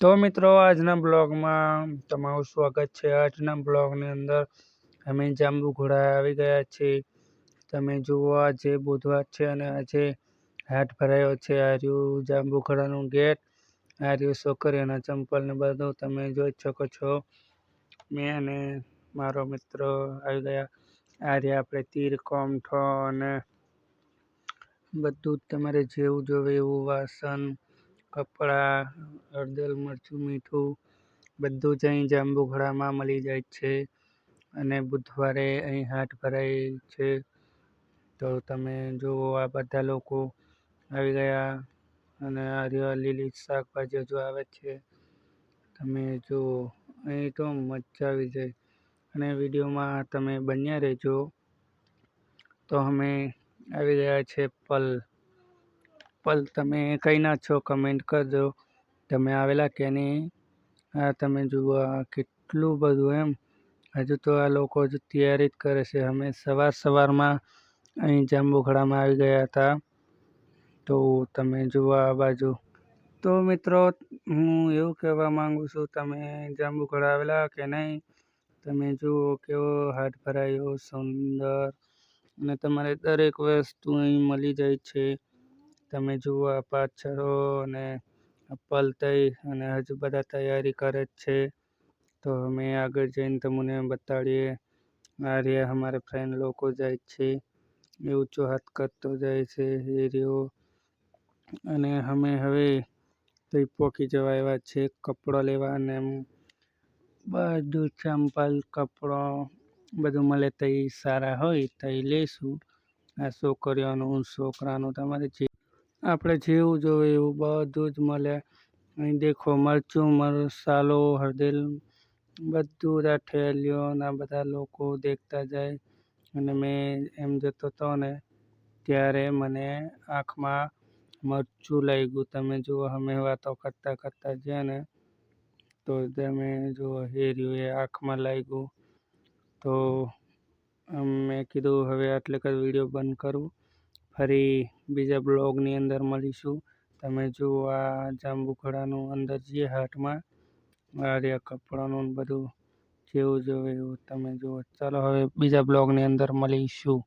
તો મિત્રો, આજના બ્લોગમાં તમારું સ્વાગત છે. આજના બ્લોગની અંદર અમે જાંબુ ઘોડા આવી ગયા છે તમે જુઓ આજે બુધવાર છે અને આજે હાથ ભરાયો છે આર્યું જાંબુઘોડાનું જાંબુ ઘોડાનું ગેટ આર્યું છોકરીઓના ચંપલ ને બધું. તમે જોઈ શકો છો. મેં અને મારો મિત્ર આવી ગયા. આર્ય આપણે તીર કોમઠો અને બધું જ તમારે જેવું જોવે એવું વાસણ, કપડાં હળદર મરચું, મીઠું બધું જ અહીં જાંબુઘોડામાં મળી જાય છે અને બુધવારે અહીં હાટ ભરાય છે. તો તમે જુઓ, આ બધા લોકો આવી ગયા અને આ લીલી શાકભાજીઓ જો આવે છે. તમે જુઓ, અહીં તો મજા આવી જાય. અને વિડીયોમાં તમે બન્યા રહેજો. તો અમે આવી ગયા છે પલ. પલ, તમે કઈના છો, કમેન્ટ કરજો. તમે આવેલા કે નહીં? આ તમે જુઓ કેટલું બધું એમ. હજુ તો આ લોકો હજુ તૈયારી જ કરે છે. અમે સવાર સવારમાં અહીં જાંબુઘડામાં આવી ગયા હતા. તો તમે જુઓ આ બાજુ. તો મિત્રો, હું એવું કહેવા માગું છું, તમે જાંબુઘડા આવેલા કે નહીં? તમે જુઓ કેવો હાથ ભરાયો, સુંદર. અને તમારે દરેક વસ્તુ અહીં મળી જાય છે. તમે જુઓ આ પાછળો અને પલ થઈ અને હજુ બધા તૈયારી કરે જ છે. તો અમે આગળ જઈને તમને બતાડીએ. આ રહ્યા અમારા ફ્રેન્ડ લોકો જાય છે. એ ઊંચો હાથ કરતો જાય છે એ રહ્યો. અને અમે હવે તો પોકી જવા એવા છે કપડો લેવા અને એમ બધું ચંપલ, કપડો બધું મળે તઈ સારા હોય તઈ લઈશું આ છોકરીઓનું, છોકરાનું, તમારે જે આપણે જેવું જોઈએ એવું બધું જ મળે. અહીં દેખો, મરચું મસાલો હળદર, બધું જ આ ઠેલીઓ બધા લોકો દેખતા જાય. અને મેં એમ જતો હતો ને, ત્યારે મને આંખમાં મરચું લાગ્યું તમે જુઓ, અમે વાતો કરતાં કરતાં ગયા ને, તો તમે જુઓ હેર્યું એ આંખમાં લાગ્યું તો મેં કીધું, હવે આટલે કર વીડિયો બંધ કરું. ફરી બીજા બ્લોગની અંદર મળીશું. તમે જુઓ આ જાંબુઘોડાનું અંદર જે હાટમાં રહ્યા કપડાનું બધું, જેવું જોવે એવું તમે જુઓ. ચાલો હવે બીજા બ્લોગની અંદર મળીશું.